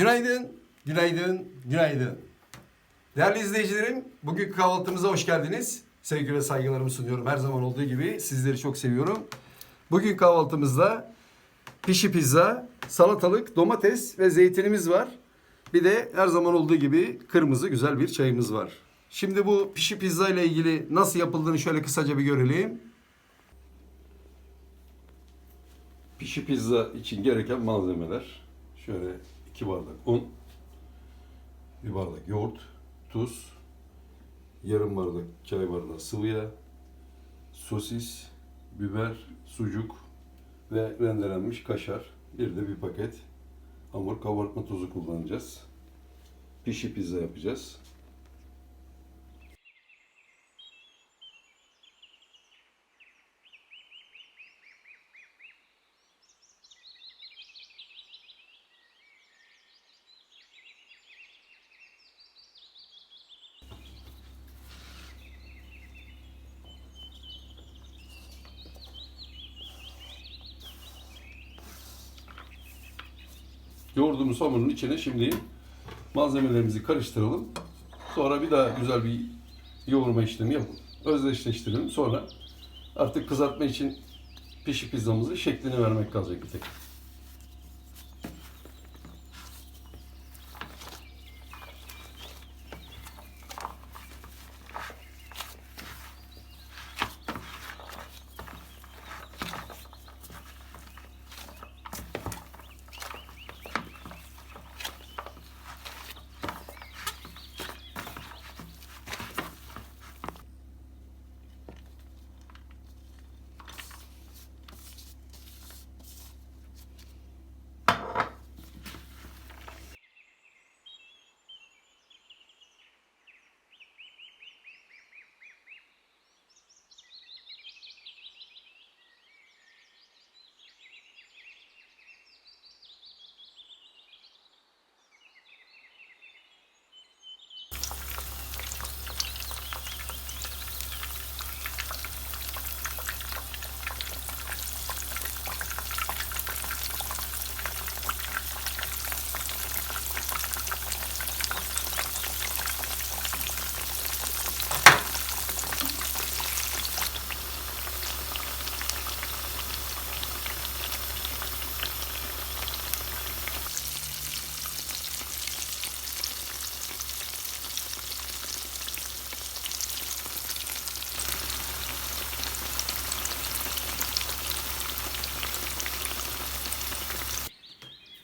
Günaydın, günaydın, günaydın. Değerli izleyicilerim, bugünkü kahvaltımıza hoş geldiniz. Sevgi ve saygılarımı sunuyorum. Her zaman olduğu gibi sizleri çok seviyorum. Bugün kahvaltımızda pişi pizza, salatalık, domates ve zeytinimiz var. Bir de her zaman olduğu gibi kırmızı güzel bir çayımız var. Şimdi bu pişi pizza ile ilgili nasıl yapıldığını şöyle kısaca bir görelim. Pişi pizza için gereken malzemeler. Şöyle iki bardak un, bir bardak yoğurt, tuz, yarım bardak çay bardağı sıvı yağ, sosis, biber, sucuk ve rendelenmiş kaşar. Bir de bir paket hamur kabartma tozu kullanacağız. Pişi pizza yapacağız. Yoğurduğumuz hamurun içine şimdi malzemelerimizi karıştıralım. Sonra bir daha güzel bir yoğurma işlemi yapıp özdeşleştirelim. Sonra artık kızartma için pişi pizzamızı şeklini vermek kalacak bir tek.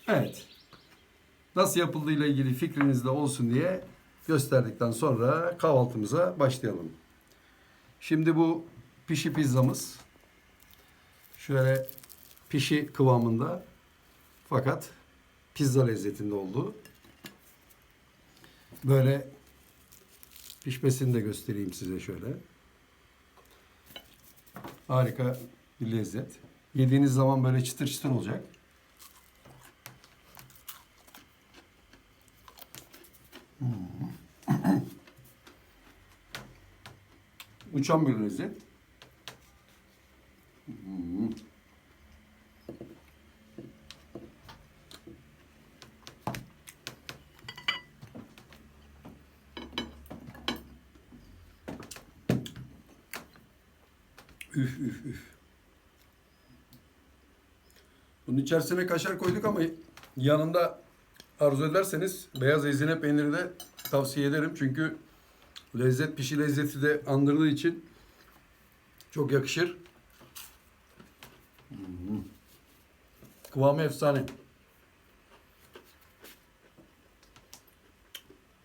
Evet. Nasıl yapıldığıyla ilgili fikriniz de olsun diye gösterdikten sonra kahvaltımıza başlayalım. Şimdi bu pişi pizzamız şöyle pişi kıvamında fakat pizza lezzetinde oldu. Böyle pişmesini de göstereyim size şöyle. Harika bir lezzet. Yediğiniz zaman böyle çıtır çıtır olacak. Bir lezzet. Hmm. Üf üf üf. Bunun içerisine kaşar koyduk ama yanında arzu ederseniz beyaz ezine peyniri de tavsiye ederim. Çünkü lezzet pişi lezzeti de andırdığı için çok yakışır. Kıvamı efsane.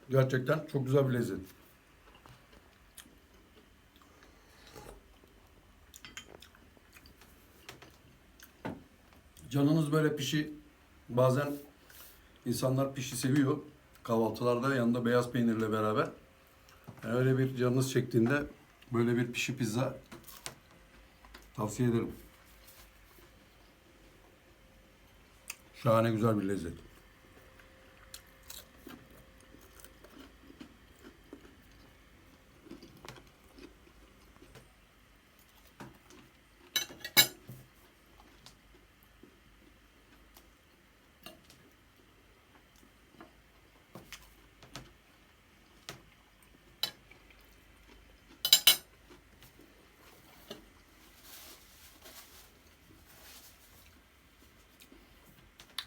Gerçekten çok güzel bir lezzet. Canınız böyle pişi bazen insanlar pişi seviyor. Kahvaltılarda yanında beyaz peynirle beraber. Öyle bir canınız çektiğinde böyle bir pişi pizza tavsiye ederim. Şahane güzel bir lezzet.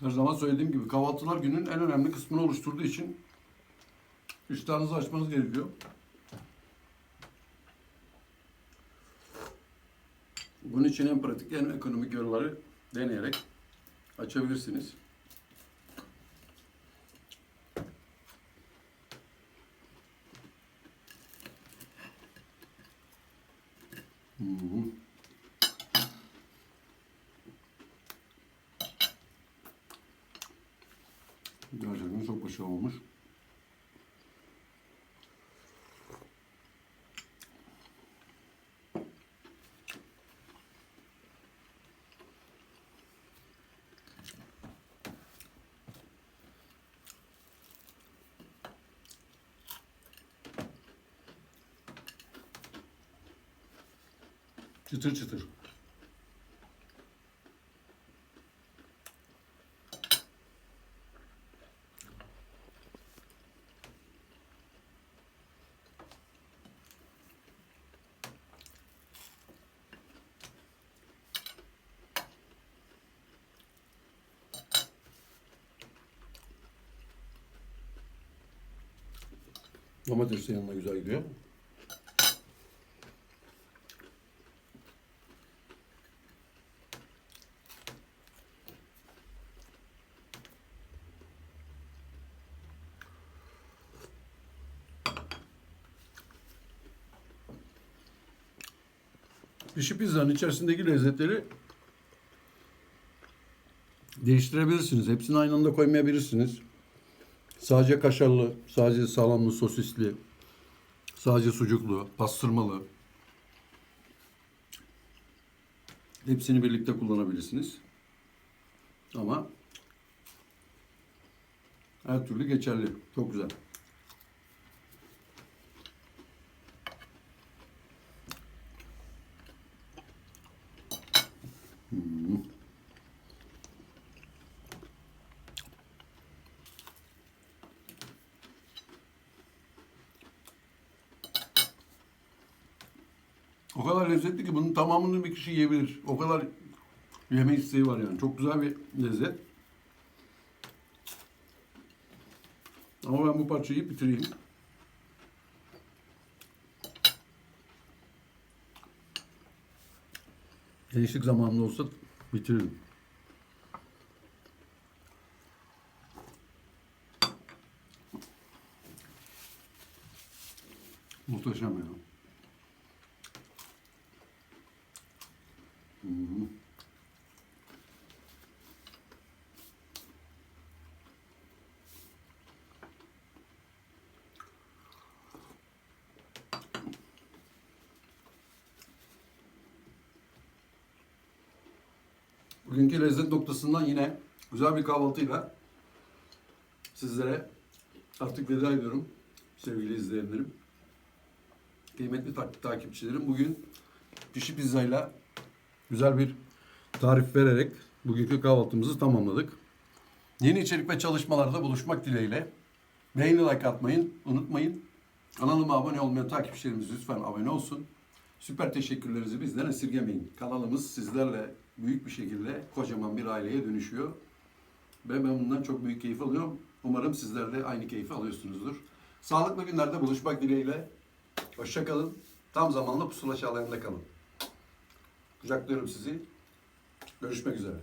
Her zaman söylediğim gibi kahvaltılar günün en önemli kısmını oluşturduğu için iştahınızı açmanız gerekiyor. Bunun için en pratik, en ekonomik yolları deneyerek açabilirsiniz. Hı Gerçekten çok başarılı olmuş. Çıtır çıtır. Domates de yanına güzel gidiyor. Pişi pizzanın içerisindeki lezzetleri değiştirebilirsiniz. Hepsini aynı anda koymayabilirsiniz. Sadece kaşarlı, sadece salamlı, sosisli, sadece sucuklu, pastırmalı. Hepsini birlikte kullanabilirsiniz. Ama her türlü geçerli. Çok güzel. O kadar lezzetli ki bunun tamamını bir kişi yiyebilir. O kadar yeme isteği var yani. Çok güzel bir lezzet. Ama ben bu parçayı bitireyim. Gençlik zamanında olsa bitiririm. Muhteşem ya. Bugünkü lezzet noktasından yine güzel bir kahvaltıyla sizlere artık veda ediyorum sevgili izleyenlerim. Kıymetli tak- takipçilerim. Bugün pişi pizzayla güzel bir tarif vererek bugünkü kahvaltımızı tamamladık. Yeni içerik ve çalışmalarda buluşmak dileğiyle. Beğeni like atmayın, unutmayın. Kanalıma abone olmayan takipçilerimiz lütfen abone olsun. Süper teşekkürlerinizi bizden esirgemeyin. Kanalımız sizlerle büyük bir şekilde kocaman bir aileye dönüşüyor. Ve ben bundan çok büyük keyif alıyorum. Umarım sizler de aynı keyfi alıyorsunuzdur. Sağlıklı günlerde buluşmak dileğiyle. Hoşçakalın. Tam zamanlı pusula çağlarında kalın. Kucaklıyorum sizi. Görüşmek üzere.